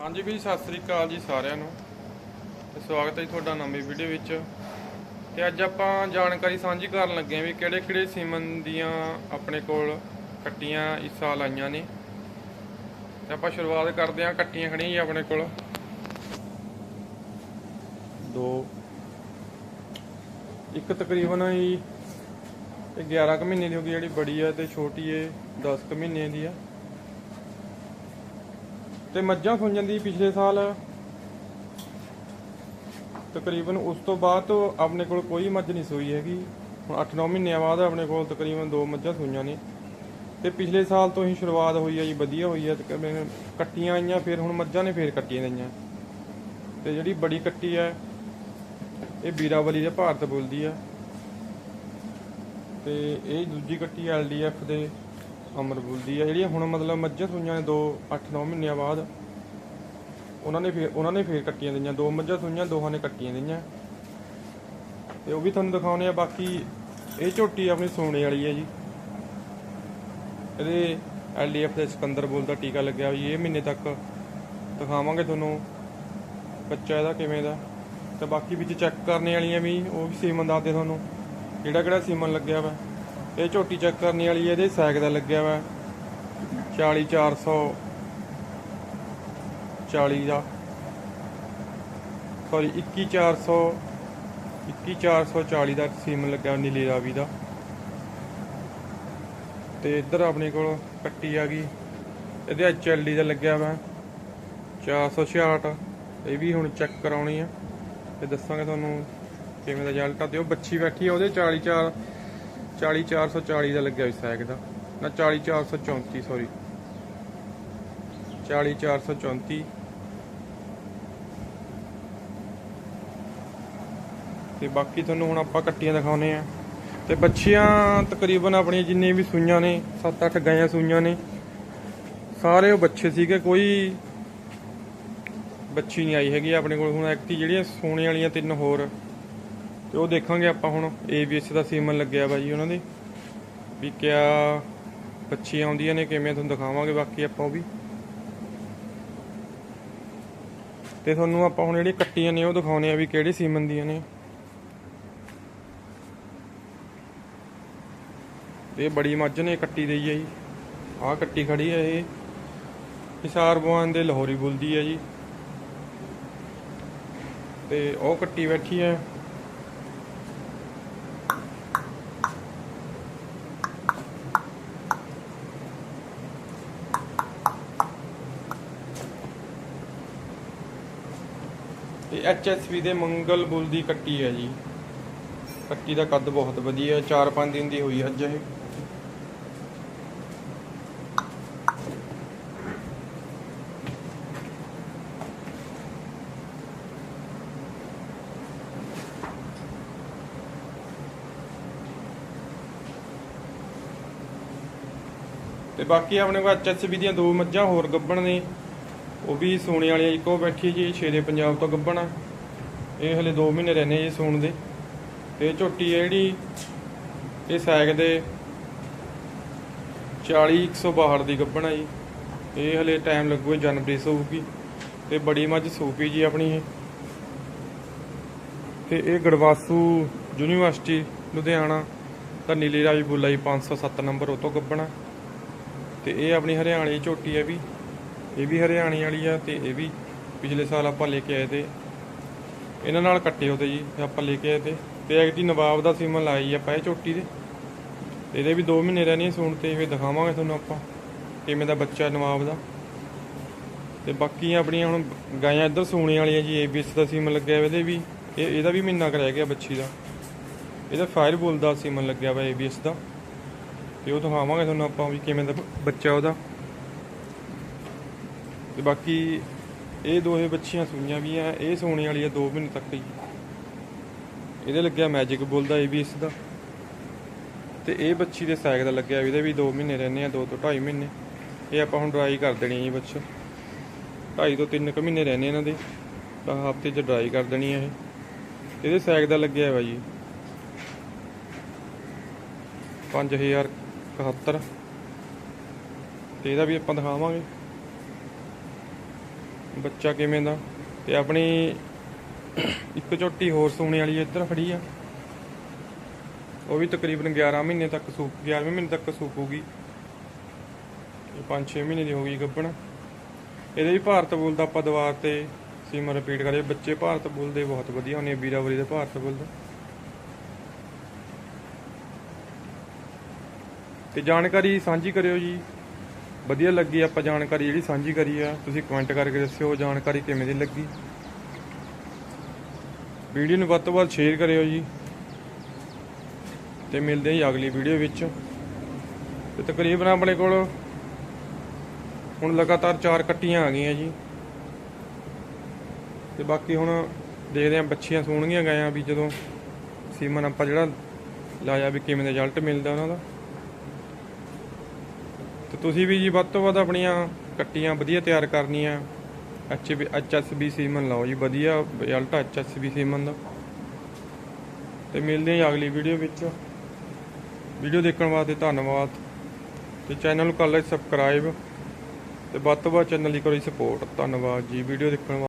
ਹਾਂਜੀ ਵੀ ਸਤਿ ਸ੍ਰੀ ਅਕਾਲ ਜੀ ਸਾਰਿਆਂ ਨੂੰ। ਤੇ ਸਵਾਗਤ ਹੈ ਜੀ ਤੁਹਾਡਾ ਨਵੀਂ ਵੀਡੀਓ ਵਿੱਚ। ਤੇ ਅੱਜ ਆਪਾਂ ਜਾਣਕਾਰੀ ਸਾਂਝੀ ਕਰਨ ਲੱਗੇ ਹਾਂ ਵੀ ਕਿਹੜੇ ਕਿਹੜੇ ਸੀਮਨ ਦੀਆਂ ਆਪਣੇ ਕੋਲ ਕੱਟੀਆਂ ਇਸ ਸਾਲ ਆਈਆਂ ਨੇ। ਤੇ ਆਪਾਂ ਸ਼ੁਰੂਆਤ ਕਰਦੇ ਹਾਂ ਕੱਟੀਆਂ ਖੜੀਆਂ ਜੀ ਆਪਣੇ ਕੋਲ। ਦੋ। ਇੱਕ ਤਕਰੀਬਨ ਜੀ ਇਹ 11 ਕੁ ਮਹੀਨੇ ਦੀ ਹੋ ਗਈ, ਜਿਹੜੀ ਬੜੀ ਆ ਤੇ ਛੋਟੀ ਇਹ 10 ਕੁ ਮਹੀਨੇ ਦੀ ਆ। ਤੇ ਮੱਝਾਂ ਸੁਣ ਜਾਂਦੀ ਪਿਛਲੇ ਸਾਲ ਤਕਰੀਬਨ ਉਸ ਤੋਂ ਬਾਅਦ ਤੋਂ ਆਪਣੇ ਕੋਲ ਕੋਈ ਮੱਝ ਨਹੀਂ ਸੂਈ ਹੈਗੀ। ਹੁਣ 8-9 ਮਹੀਨਿਆਂ ਬਾਅਦ ਆਪਣੇ ਕੋਲ ਤਕਰੀਬਨ ਦੋ ਮੱਝਾਂ ਸੂਈਆਂ ਨੇ। ਤੇ ਪਿਛਲੇ ਸਾਲ ਤੋਂ ਹੀ ਸ਼ੁਰੂਆਤ ਹੋਈ ਹੈ ਜੀ, ਵਧੀਆ ਹੋਈ ਹੈ ਤਕਰੀਬਨ ਕੱਟੀਆਂ ਆਈਆਂ, ਫਿਰ ਹੁਣ ਮੱਝਾਂ ਨੇ ਫੇਰ ਕੱਟੀਆਂ ਗਈਆਂ। ਤੇ ਜਿਹੜੀ ਬੜੀ ਕੱਟੀ ਹੈ ਇਹ ਵੀਰਾਵਲੀ ਦੇ ਭਾਰਤ ਬੋਲਦੀ ਆ। ਤੇ ਇਹ ਦੂਜੀ ਕੱਟੀ ਐਲਡੀਐਫ ਦੇ ਅਮਰ ਦੀ ਆ ਜਿਹੜੀਆਂ ਹੁਣ ਮਤਲਬ ਮੱਝਾਂ ਸੂਈਆਂ ਨੇ ਦੋ 8-9 ਮਹੀਨਿਆਂ ਬਾਅਦ। ਉਹਨਾਂ ਨੇ ਫੇਰ ਉਹਨਾਂ ਨੇ ਫੇਰ ਕੱਟੀਆਂ ਦਈਆਂ ਦੋ ਮੱਝਾਂ ਸੂਈਆਂ, ਦੋਹਾਂ ਨੇ ਕੱਟੀਆਂ ਦਈਆਂ ਤੇ ਉਹ ਵੀ ਤੁਹਾਨੂੰ ਦਿਖਾਉਣੇ ਆ, ਬਾਕੀ ਇਹ ਝੋਟੀ ਆਪਣੀ ਸੋਨੇ ਵਾਲੀ ਹੈ ਜੀ। ਇਹਦੇ ਐਲਡੀਐਫ ਦੇ ਸਿਕੰਦਰ ਬੋਲ ਦਾ ਟੀਕਾ ਲੱਗਿਆ ਹੋਈ ਇਹ ਮਹੀਨੇ ਤੱਕ ਦਿਖਾਵਾਂਗੇ ਤੁਹਾਨੂੰ, ਬੱਚਾ ਇਹਦਾ ਕਿਵੇਂ ਦਾ। ਤੇ ਬਾਕੀ ਵਿੱਚ ਚੈੱਕ ਕਰਨੇ ਵਾਲੀਆਂ ਵੀ, ਉਹ ਵੀ ਸੀਮਨ ਦੱਸਦੇ ਤੁਹਾਨੂੰ ਕਿਹੜਾ ਕਿਹੜਾ ਸੀਮਨ ਲੱਗਿਆ ਵਾ। ਇਹ ਝੋਟੀ ਚੈੱਕ ਕਰਨੀ ਵਾਲੀ ਇਹਦੇ ਸੈਕ ਦਾ ਲੱਗਿਆ ਵਾ। 40400 40 ਦਾ। ਸੌਰੀ 21400 21440 ਦਾ ਸੀਮਨ ਲੱਗਿਆ ਨੀਲੇ ਰਾਵੀ ਦਾ। ਤੇ ਇੱਧਰ ਆਪਣੇ ਕੋਲ ਕੱਟੀ ਆ ਗਈ। ਇਹਦੇ ਐਚਐਲਡੀ ਦਾ ਲੱਗਿਆ ਵਾ 466 ਇਹ ਵੀ ਹੁਣ ਚੈੱਕ ਕਰਾਉਣੀ ਆ। ਤੇ ਦੱਸਾਂਗੇ ਤੁਹਾਨੂੰ ਕਿਵੇਂ ਦਾ ਰਿਜ਼ਲਟ ਆ। ਤੇ ਉਹ ਬੱਚੀ ਬੈਠੀ ਆ, ਉਹਦੇ 44 40440 ਦਾ ਲੱਗਿਆ ਹੋਇਆ ਸੈਕ ਦਾ। ਨਾ 40434 ਸੌਰੀ 40434 ਤੇ ਬਾਕੀ ਤੁਹਾਨੂੰ ਹੁਣ ਆਪਾਂ ਕੱਟੀਆਂ ਦਿਖਾਉਨੇ ਆ ਤੇ ਬੱਚੀਆਂ ਤਕਰੀਬਨ ਆਪਣੀਆਂ ਜਿੰਨੇ ਵੀ ਸੂਈਆਂ ਨੇ 7-8 ਗਾਈਆਂ ਸੂਈਆਂ ਨੇ, ਸਾਰੇ ਉਹ ਬੱਚੇ ਸੀਗੇ, ਕੋਈ ਬੱਚੀ ਨਹੀਂ ਆਈ ਹੈਗੀ ਆਪਣੇ ਕੋਲ। ਹੁਣ ਐਕਟੀ ਜਿਹੜੀਆਂ ਸੋਨੇ ਵਾਲੀਆਂ ਤਿੰਨ ਹੋਰ ਤੇ ਉਹ ਦੇਖਾਂਗੇ ਆਪਾਂ ਹੁਣ ABS ਦਾ ਸੀਮਨ ਲੱਗਿਆ ਬਾਈ ਜੀ ਉਹਨਾਂ ਦੇ। ਵੀ ਕਿਆ ਬੱਚੀਆਂ ਆਉਂਦੀਆਂ ਨੇ, ਕਿਵੇਂ ਤੁਹਾਨੂੰ ਦਿਖਾਵਾਂਗੇ, ਬਾਕੀ ਆਪਾਂ ਉਹ ਵੀ। ਤੇ ਤੁਹਾਨੂੰ ਆਪਾਂ ਹੁਣ ਜਿਹੜੀ ਕੱਟੀਆਂ ਨੇ, ਉਹ ਦਿਖਾਉਣੇ ਆ ਵੀ ਕਿਹੜੇ ਸੀਮਨ ਦੀਆਂ ਨੇ। ਤੇ ਇਹ ਬੜੀ ਮੱਝ ਨੇ, ਕੱਟੀ ਦੇਈ ਹੈ ਜੀ। ਆਹ ਕੱਟੀ ਖੜੀ ਹੈ ਇਹ। ਹਿਸਾਰ ਬਵਾਨ ਦੇ ਲਾਹੌਰੀ ਬੁਲਦੀ ਹੈ ਜੀ। ਤੇ ਉਹ ਕੱਟੀ ਬੈਠੀ ਹੈ ਇਹ ਐਚਐਸਵੀ ਦੇ ਮੰਗਲ ਬੁਲ ਦੀ ਕੱਟੀ ਹੈ ਜੀ। ਕੱਟੀ ਦਾ ਕੱਦ ਬਹੁਤ ਵਧੀਆ ਹੈ 4-5 ਦਿਨ ਦੀ ਹੋਈ ਅੱਜ ਇਹ। ਤੇ ਬਾਕੀ ਆਪਣੇ ਕੋਲ ਐਚਐਸਬੀ ਦੀਆਂ ਦੋ ਮੱਝਾਂ ਹੋਰ ਗੱਬਣ ਨੇ। ਉਹ ਵੀ ਸੋਨੇ ਵਾਲੀਆਂ ਇੱਕੋ ਬੈਠੀ ਜੀ ਸ਼ੇਰੇ ਪੰਜਾਬ ਤੋਂ ਗੱਬਣ ਆ। ਇਹ ਹਲੇ 2 ਮਹੀਨੇ ਰਹਿੰਦੇ ਜੀ ਸੂਣ ਦੇ। ਤੇ ਇਹ ਝੋਟੀ ਹੈ ਜਿਹੜੀ, ਇਹ ਸੈਗ ਦੇ 40 162 ਦੀ ਗੱਬਣ ਆ ਜੀ। ਇਹ ਹਲੇ ਟਾਈਮ ਲੱਗੂਗਾ ਜਨਵਰੀ ਸੂਗੀ ਤੇ ਬੜੀ ਮੱਝ ਸੂਪੀ ਜੀ ਆਪਣੀ ਇਹ। ਤੇ ਇਹ ਗੜਵਾਸੂ ਯੂਨੀਵਰਸਿਟੀ, ਲੁਧਿਆਣਾ ਤਾਂ ਨੀਲੀ ਰਾਵੀ ਬੁੱਲਾ ਜੀ 507 ਨੰਬਰ, ਉਹ ਤੋਂ ਗੱਬਣਾ ਤੇ ਇਹ ਆਪਣੀ ਹਰਿਆਣੇ ਝੋਟੀ ਹੈ ਵੀ। ਇਹ ਵੀ ਹਰਿਆਣੇ ਵਾਲੀ ਆ ਤੇ ਇਹ ਵੀ ਪਿਛਲੇ ਸਾਲ ਆਪਾਂ ਲੈ ਕੇ ਆਏ ਤੇ ਇਹਨਾਂ ਨਾਲ ਕੱਟੇ ਉਹਦੇ ਜੀ ਆਪਾਂ ਲੈ ਕੇ ਆਏ ਤੇ ਤੇ ਐਕਟੀ ਨਵਾਬ ਦਾ ਸੀਮਨ ਲਾਈ ਆਪਾਂ ਇਹ ਚੋਟੀ ਦੇ ਇਹਦੇ ਵੀ 2 ਮਹੀਨੇ ਰਹਿਣੀ ਸੂਣ ਤੇ ਫਿਰ ਦਿਖਾਵਾਂਗੇ ਤੁਹਾਨੂੰ ਆਪਾਂ ਕਿਵੇਂ ਦਾ ਬੱਚਾ ਨਵਾਬ ਦਾ। ਤੇ ਬਾਕੀ ਆਪਣੀਆਂ ਹੁਣ ਗਾਇਆਂ ਇੱਧਰ ਸੂਣੇ ਵਾਲੀਆਂ ਜੀ, ਏਬੀਐਸ ਦਾ ਸੀਮਨ ਲੱਗਿਆ ਇਹਦੇ ਵੀ, ਇਹ ਇਹਦਾ ਵੀ ਮਹੀਨਾ ਕੁ ਗਿਆ ਬੱਚੀ ਦਾ। ਇਹਦਾ ਫਾਇਰ ਦਾ ਸੀਮਨ ਲੱਗਿਆ ਵਾ ਏਬੀਐਸ ਦਾ, ਤੇ ਉਹ ਦਿਖਾਵਾਂਗੇ ਤੁਹਾਨੂੰ ਆਪਾਂ ਵੀ ਕਿਵੇਂ ਦਾ ਬੱਚਾ ਉਹਦਾ। ਤੇ ਬਾਕੀ ਇਹ ਦੋਹੇ ਬੱਚੀਆਂ ਸੂਈਆਂ ਵੀ ਆ, ਇਹ ਸੋਨੇ ਵਾਲੀ ਆ 2 ਮਹੀਨੇ ਤੱਕ ਹੀ ਇਹਦੇ ਲੱਗਿਆ ਮੈਜਿਕ ਬੁੱਲ ਦਾ ਏਬੀਐਸ ਦਾ। ਤੇ ਇਹ ਬੱਚੀ ਦੇ ਸੈਗ ਦਾ ਲੱਗਿਆ ਵੀ ਇਹਦੇ ਵੀ 2 ਮਹੀਨੇ ਰਹਿੰਦੇ ਆ 2 ਤੋਂ 2.5 ਮਹੀਨੇ। ਇਹ ਆਪਾਂ ਹੁਣ ਡਰਾਈ ਕਰ ਦੇਣੀ ਆ ਜੀ ਬੱਚਾ 2.5 ਤੋਂ 3 ਕੁ ਮਹੀਨੇ ਰਹਿੰਦੇ ਇਹਨਾਂ ਦੇ। ਤਾਂ ਹਫ਼ਤੇ 'ਚ ਡਰਾਈ ਕਰ ਦੇਣੀ ਹੈ ਇਹ। ਇਹਦੇ ਸੈਗ ਦਾ ਲੱਗਿਆ ਵਾ ਜੀ। 5071 ਤੇ ਇਹਦਾ ਵੀ ਆਪਾਂ ਦਿਖਾਵਾਂਗੇ। ਬੱਚਾ ਕਿਵੇਂ ਦਾ? ਤੇ ਆਪਣੀ ਇੱਕ ਝੋਟੀ ਹੋਰ ਸੂਣੇ ਵਾਲੀ ਇੱਧਰ ਖੜੀ ਆ। ਉਹ ਵੀ ਤਕਰੀਬਨ 11 ਮਹੀਨੇ ਤੱਕ ਸੂਕ 11ਵੇਂ ਮਹੀਨੇ ਤੱਕ ਸੂਕੂਗੀ। ਇਹ 5-6 ਮਹੀਨੇ ਦੀ ਹੋ ਗਈ ਗੱਭਣ ਇਹਦੇ ਵੀ ਭਾਰਤ ਬੋਲ ਦਾ ਆਪਾਂ ਦੁਆਰ ਤੇ ਸੀਮਾ ਰਿਪੀਟ ਕਰੇ ਬੱਚੇ ਭਾਰਤ ਬੋਲਦੇ ਬਹੁਤ ਵਧੀਆ ਹੁੰਦੇ ਆ ਵੀਰਾਵਰੀ ਦੇ ਭਾਰਤ ਬੋਲਦੇ ਤੇ ਜਾਣਕਾਰੀ ਸਾਂਝੀ ਕਰਿਓ ਜੀ। ਵਧੀਆ ਲੱਗੀ ਆਪਾਂ ਜਾਣਕਾਰੀ ਜਿਹੜੀ ਸਾਂਝੀ ਕਰੀ ਆ, ਤੁਸੀਂ ਕਮੈਂਟ ਕਰਕੇ ਦੱਸਿਓ ਜਾਣਕਾਰੀ ਕਿਵੇਂ ਦੀ ਲੱਗੀ। ਵੀਡੀਓ ਨੂੰ ਵੱਧ ਤੋਂ ਵੱਧ ਸ਼ੇਅਰ ਕਰਿਓ ਜੀ। ਤੇ ਮਿਲਦੇ ਹਾਂ ਜੀ ਅਗਲੀ ਵੀਡੀਓ ਵਿੱਚ। ਤੇ ਤਕਰੀਬਨ ਆਪਣੇ ਕੋਲ ਹੁਣ ਲਗਾਤਾਰ ਚਾਰ ਕੱਟੀਆਂ ਆ ਗਈਆਂ ਜੀ। ਤੇ ਬਾਕੀ ਹੁਣ ਦੇਖਦੇ ਆਂ ਬੱਚੀਆਂ ਸੋਹਣਗੀਆਂ ਗਏ ਆ ਵੀ ਜਦੋਂ ਸੀਮਨ ਆਪਾਂ ਜਿਹੜਾ ਲਾਇਆ ਵੀ ਕਿਵੇਂ ਦਾ ਰਿਜ਼ਲਟ ਮਿਲਦਾ ਉਹਨਾਂ ਦਾ। ਤੇ ਤੁਸੀਂ ਵੀ ਜੀ ਵੱਧ ਤੋਂ ਵੱਧ ਆਪਣੀਆਂ ਕੱਟੀਆਂ ਵਧੀਆ ਤਿਆਰ ਕਰਨੀਆਂ। H B H S B semen ਲਾਓ ਜੀ, ਵਧੀਆ result H S B semen ਦਾ। ਤੇ ਮਿਲਦੇ ਹਾਂ ਅਗਲੀ ਵੀਡੀਓ ਵਿੱਚ। ਵੀਡੀਓ ਦੇਖਣ ਵਾਸਤੇ ਧੰਨਵਾਦ। ਤੇ ਚੈਨਲ ਨੂੰ ਕਰ ਲਓ ਸਬਸਕ੍ਰਾਈਬ ਤੇ ਵੱਧ ਤੋਂ ਵੱਧ ਚੈਨਲ ਦੀ ਕਰੋ ਜੀ ਸਪੋਰਟ ਧੰਨਵਾਦ ਜੀ ਵੀਡੀਓ ਦੇਖਣ ਵਾਸਤੇ।